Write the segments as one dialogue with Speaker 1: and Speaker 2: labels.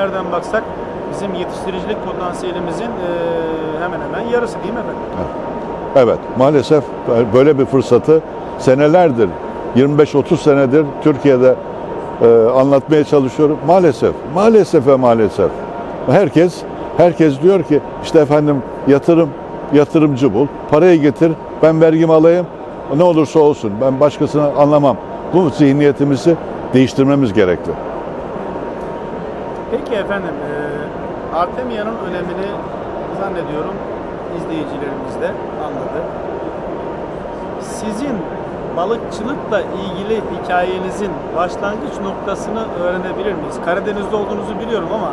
Speaker 1: nereden baksak bizim yetiştiricilik potansiyelimizin hemen hemen yarısı değil mi efendim?
Speaker 2: Evet, maalesef böyle bir fırsatı senelerdir, 25-30 senedir Türkiye'de anlatmaya çalışıyorum. Maalesef, maalesef ve maalesef. Herkes, herkes diyor ki işte efendim yatırım, yatırımcı bul, parayı getir, ben vergimi alayım, ne olursa olsun, ben başkasını anlamam. Bu zihniyetimizi değiştirmemiz gerekli.
Speaker 1: Peki efendim, e, Artemia'nın önemini zannediyorum izleyicilerimiz de anladı. Sizin balıkçılıkla ilgili hikayenizin başlangıç noktasını öğrenebilir miyiz? Karadeniz'de olduğunuzu biliyorum ama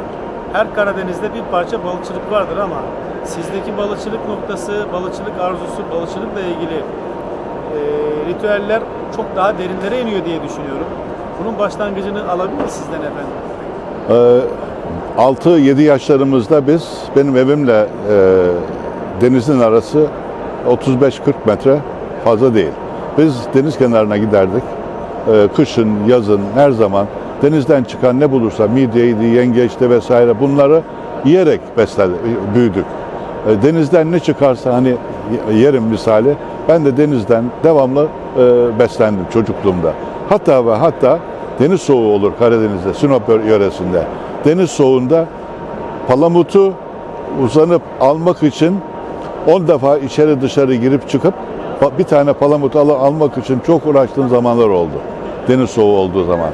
Speaker 1: her Karadeniz'de bir parça balıkçılık vardır ama sizdeki balıkçılık noktası, balıkçılık arzusu, balıkçılıkla ilgili e, ritüeller çok daha derinlere iniyor diye düşünüyorum. Bunun başlangıcını alabilir miyiz sizden efendim?
Speaker 2: Ee, 6-7 yaşlarımızda biz benim evimle e, denizin arası 35-40 metre fazla değil. Biz deniz kenarına giderdik. Ee, kışın, yazın her zaman denizden çıkan ne bulursa midyeydi, yengeçti vesaire bunları yiyerek besledik, büyüdük. Ee, denizden ne çıkarsa hani yerim misali ben de denizden devamlı e, beslendim çocukluğumda. Hatta ve hatta deniz soğuğu olur Karadeniz'de, Sinop yöresinde. Deniz soğuğunda palamutu uzanıp almak için 10 defa içeri dışarı girip çıkıp bir tane palamut al almak için çok uğraştığım zamanlar oldu. Deniz soğuğu olduğu zaman.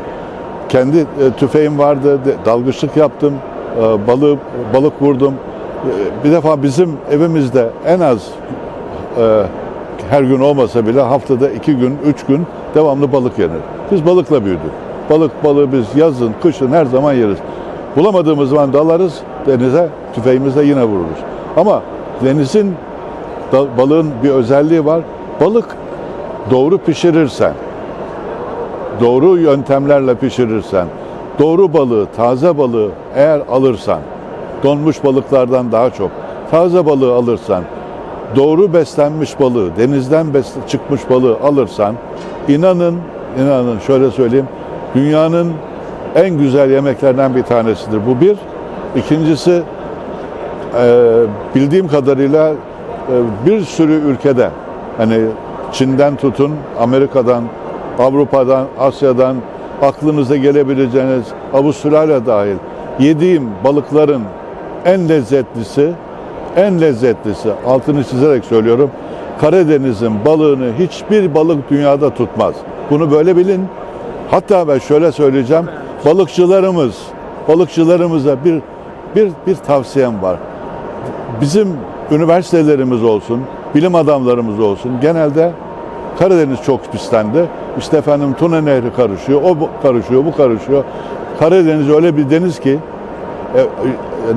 Speaker 2: Kendi e, tüfeğim vardı, dalgıçlık yaptım, e, balık balık vurdum. E, bir defa bizim evimizde en az e, her gün olmasa bile haftada iki gün, üç gün devamlı balık yenir. Biz balıkla büyüdük. Balık balığı biz yazın, kışın her zaman yeriz. Bulamadığımız zaman dalarız denize, tüfeğimizle yine vururuz. Ama denizin balığın bir özelliği var. Balık doğru pişirirsen, doğru yöntemlerle pişirirsen, doğru balığı, taze balığı eğer alırsan, donmuş balıklardan daha çok, taze balığı alırsan, doğru beslenmiş balığı, denizden çıkmış balığı alırsan, inanın, inanın şöyle söyleyeyim, dünyanın en güzel yemeklerinden bir tanesidir. Bu bir. İkincisi, e, bildiğim kadarıyla e, bir sürü ülkede, hani Çin'den tutun, Amerika'dan, Avrupa'dan, Asya'dan, aklınıza gelebileceğiniz Avustralya dahil yediğim balıkların en lezzetlisi, en lezzetlisi, altını çizerek söylüyorum, Karadeniz'in balığını hiçbir balık dünyada tutmaz. Bunu böyle bilin. Hatta ben şöyle söyleyeceğim, balıkçılarımız, balıkçılarımıza bir bir bir tavsiyem var. Bizim üniversitelerimiz olsun, bilim adamlarımız olsun genelde Karadeniz çok pislendi. İşte efendim Tuna Nehri karışıyor, o karışıyor, bu karışıyor. Karadeniz öyle bir deniz ki e, e,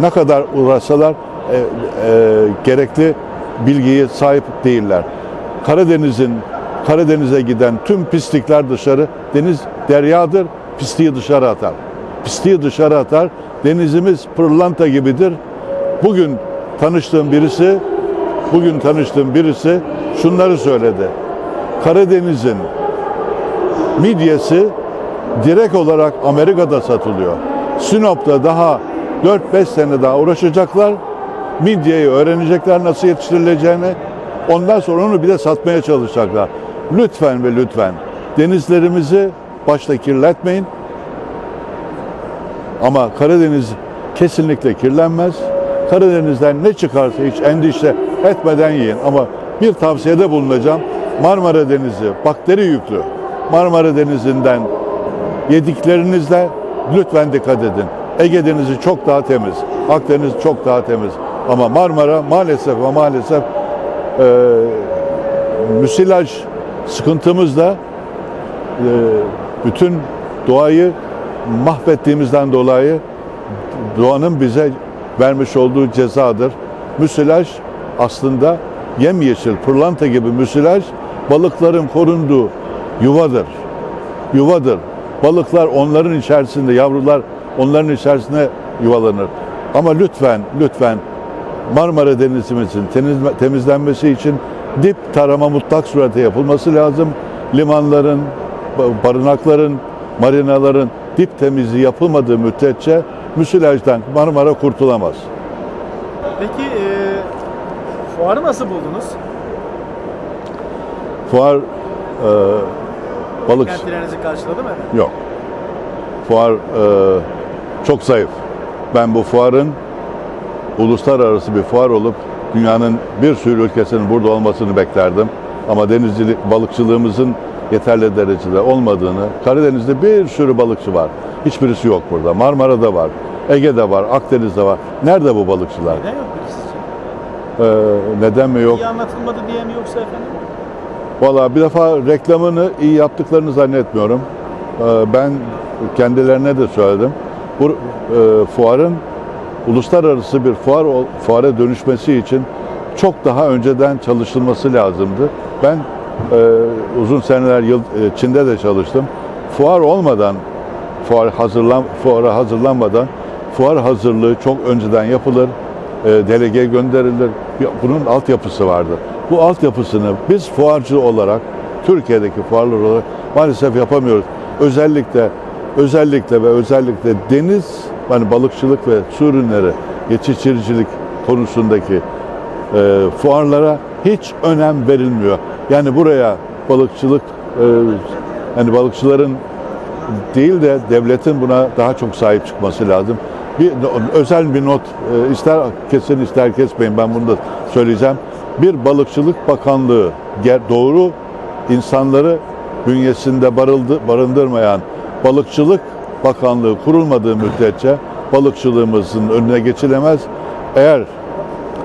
Speaker 2: ne kadar uğraşsalar e, e, gerekli bilgiye sahip değiller. Karadeniz'in Karadeniz'e giden tüm pislikler dışarı, deniz deryadır, pisliği dışarı atar. Pisliği dışarı atar. Denizimiz pırlanta gibidir. Bugün tanıştığım birisi, bugün tanıştığım birisi şunları söyledi. Karadeniz'in midyesi direkt olarak Amerika'da satılıyor. Sinop'ta daha 4-5 sene daha uğraşacaklar. Midyeyi öğrenecekler nasıl yetiştirileceğini. Ondan sonra onu bir de satmaya çalışacaklar. Lütfen ve lütfen denizlerimizi başta kirletmeyin. Ama Karadeniz kesinlikle kirlenmez. Karadeniz'den ne çıkarsa hiç endişe etmeden yiyin. Ama bir tavsiyede bulunacağım. Marmara Denizi bakteri yüklü. Marmara Denizi'nden yediklerinizle lütfen dikkat edin. Ege Denizi çok daha temiz. Akdeniz çok daha temiz. Ama Marmara maalesef ve maalesef e, müsilaj sıkıntımızla e, bütün doğayı mahvettiğimizden dolayı doğanın bize vermiş olduğu cezadır. Müsilaj aslında yemyeşil, pırlanta gibi müsilaj balıkların korunduğu yuvadır. Yuvadır. Balıklar onların içerisinde, yavrular onların içerisinde yuvalanır. Ama lütfen, lütfen Marmara Denizimizin temiz- temizlenmesi için dip tarama mutlak surete yapılması lazım. Limanların, ba- barınakların, marinaların dip temizliği yapılmadığı müddetçe müsilajdan Marmara kurtulamaz.
Speaker 1: Peki e, fuarı nasıl buldunuz?
Speaker 2: Fuar e, balık
Speaker 1: Beklentilerinizi karşıladı mı?
Speaker 2: yok. Fuar e, çok zayıf. Ben bu fuarın uluslararası bir fuar olup dünyanın bir sürü ülkesinin burada olmasını beklerdim. Ama denizcilik, balıkçılığımızın yeterli derecede olmadığını, Karadeniz'de bir sürü balıkçı var. Hiçbirisi yok burada. Marmara'da var, Ege'de var, Akdeniz'de var. Nerede bu balıkçılar?
Speaker 1: Neden yok peki sizce?
Speaker 2: Ee, neden mi yok?
Speaker 1: İyi anlatılmadı diye mi yoksa efendim?
Speaker 2: Valla bir defa reklamını iyi yaptıklarını zannetmiyorum. Ee, Ben kendilerine de söyledim. Bu e, fuarın uluslararası bir fuar fuara dönüşmesi için çok daha önceden çalışılması lazımdı. Ben e, uzun seneler yıl e, Çin'de de çalıştım. Fuar olmadan fuar hazırlan fuara hazırlanmadan fuar hazırlığı çok önceden yapılır. E, delege gönderilir. Bunun altyapısı vardır. Bu altyapısını biz fuarcı olarak Türkiye'deki fuarlar olarak maalesef yapamıyoruz. Özellikle özellikle ve özellikle deniz hani balıkçılık ve su ürünleri yetiştiricilik konusundaki e, fuarlara hiç önem verilmiyor. Yani buraya balıkçılık e, yani balıkçıların değil de devletin buna daha çok sahip çıkması lazım. Bir özel bir not e, ister kesin ister kesmeyin ben bunu da söyleyeceğim. Bir balıkçılık bakanlığı doğru insanları bünyesinde barıldı, barındırmayan balıkçılık bakanlığı kurulmadığı müddetçe balıkçılığımızın önüne geçilemez. Eğer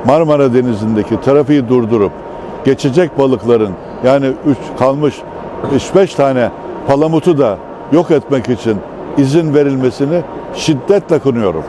Speaker 2: Marmara Denizi'ndeki trafiği durdurup geçecek balıkların yani üç, kalmış 3-5 tane palamutu da yok etmek için izin verilmesini şiddetle kınıyorum.